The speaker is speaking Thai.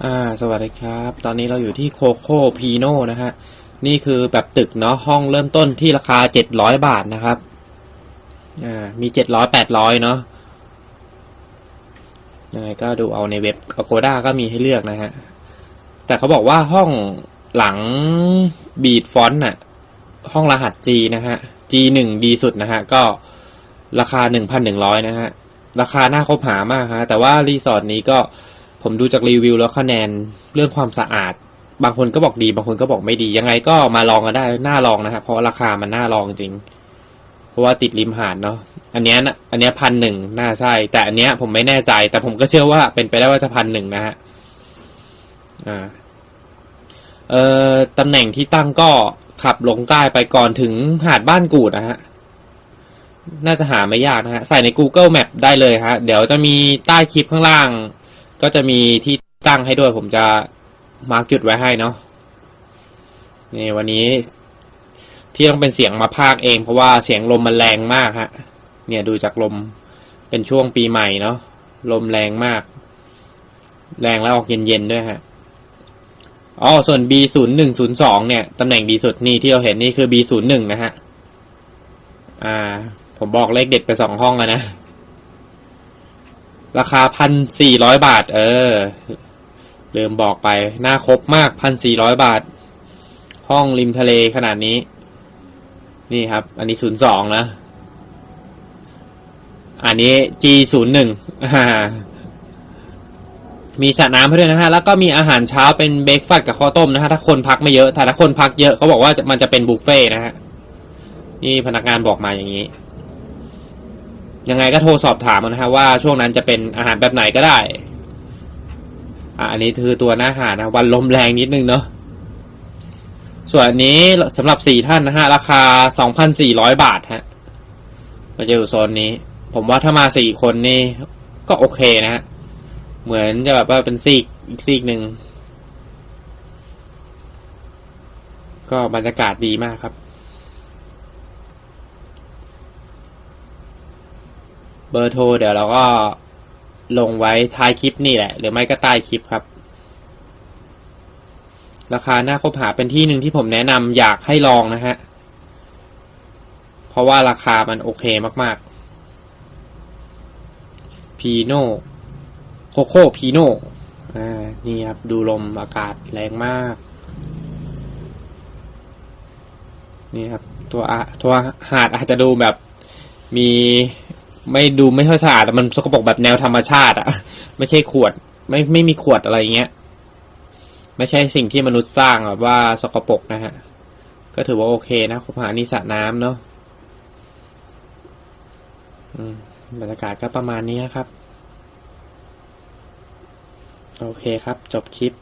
อ่าสวัสดีครับ ตอนนี้เราอยู่ที่โคโค่พีโนนะฮะ นี่คือแบบตึกเนาะห้องเริ่มต้นที่ราคาเจ็ดร้อยบาทนะครับ อ่า มีเจ็ดร้อยแปดร้อยเนาะยังไงก็ดูเอาในเว็บ Agoda ก็มีให้เลือกนะฮะ แต่เขาบอกว่าห้องหลังบีดฟอนต์น่ะ ห้องรหัส G นะฮะ G หนึ่งดีสุดนะฮะ ก็ราคาหนึ่งพันหนึ่งร้อยนะฮะ ราคาน่าคบหามากฮะ แต่ว่ารีสอร์ทนี้ก็ ผมดูจากรีวิวแล้วคะแนนเรื่องความสะอาด บางคนก็บอกดี บางคนก็บอกไม่ดี ยังไงก็มาลองกันได้น่าลองนะฮะเพราะว่าราคามันน่าลองจริง เพราะว่าติดริมหาดเนาะอันเนี้ยนะอันเนี้ยพันหนึ่งน่าใช่ แต่อันเนี้ยผมไม่แน่ใจ แต่ผมก็เชื่อว่าเป็นไปได้ว่าจะพันหนึ่งนะฮะอ่าเอ่อตำแหน่งที่ตั้งก็ขับลงใต้ไปก่อนถึงหาดบ้านกูดนะฮะน่าจะหาไม่ยากนะฮะ ใส่ใน Google Map ได้เลยฮะ เดี๋ยวจะมีใต้คลิปข้างล่าง ก็จะมีที่ตั้งให้ด้วย ผมจะมาร์กจุดไว้ให้เนาะนี่วันนี้ ที่ต้องเป็นเสียงมาพากย์เอง เพราะว่าเสียงลมมันแรงมากฮะ เนี่ยดูจากลมเป็นช่วงปีใหม่เนาะลมแรงมาก แรงแล้วออกเย็นๆด้วยฮะอ๋อส่วน B ศูนย์หนึ่งศูนย์สองเนี่ยตำแหน่งดีสุดนี่ที่เราเห็นนี่คือ B ศูนย์หนึ่งนะฮะ อ่า ผมบอกเลขเด็ดไปสองห้องแล้วนะ ราคาพันสี่ร้อยบาท เออลืมบอกไปน่าครบมากพันสี่ร้อยบาท ห้องริมทะเลขนาดนี้ นี่ครับ อันนี้ศูนย์สองนะ อันนี้ G ศูนย์หนึ่งมีสระน้ำให้ด้วยนะฮะ แล้วก็มีอาหารเช้าเป็นเบรกฟาสต์กับข้าวต้มนะฮะ ถ้าคนพักไม่เยอะแต่ถ้าคนพักเยอะเขาบอกว่ามันจะเป็นบุฟเฟ่นะฮะ นี่พนักงานบอกมาอย่างนี้ ยังไงก็โทรสอบถามนะฮะว่าช่วงนั้นจะเป็นอาหารแบบไหนก็ได้ อะอันนี้คือตัวหน้าหานะวันลมแรงนิดนึงเนาะส่วนอันนี้สำหรับสี่ท่านนะฮะราคาสองพันสี่ร้อยบาทฮะมาจะอยู่โซนนี้ ผมว่าถ้ามาสี่คนนี่ก็โอเคนะฮะเหมือนจะแบบว่าเป็นซีกอีกซีกหนึ่งก็บรรยากาศดีมากครับ เบอร์โทรเดี๋ยวเราก็ลงไว้ท้ายคลิปนี่แหละ หรือไม่ก็ใต้คลิปครับ ราคาหน้าคบหาเป็นที่หนึ่งที่ผมแนะนำอยากให้ลองนะฮะ เพราะว่าราคามันโอเคมากๆ พีโนโคโค่พีโนอ่า นี่ครับ ดูลมอากาศแรงมาก นี่ครับ ตัวตัวหาดอาจจะดูแบบมี ไม่ดูไม่ค่อยสะอาดแต่มันสกปรกแบบแนวธรรมชาติอะไม่ใช่ขวด ไม่ไม่มีขวดอะไรเงี้ย ไม่ใช่สิ่งที่มนุษย์สร้างแบบว่าสกปรกนะฮะ ก็ถือว่าโอเคนะคบหานิสระน้ำเนาะอืมบรรยากาศก็ประมาณนี้ครับ โอเคครับ จบคลิป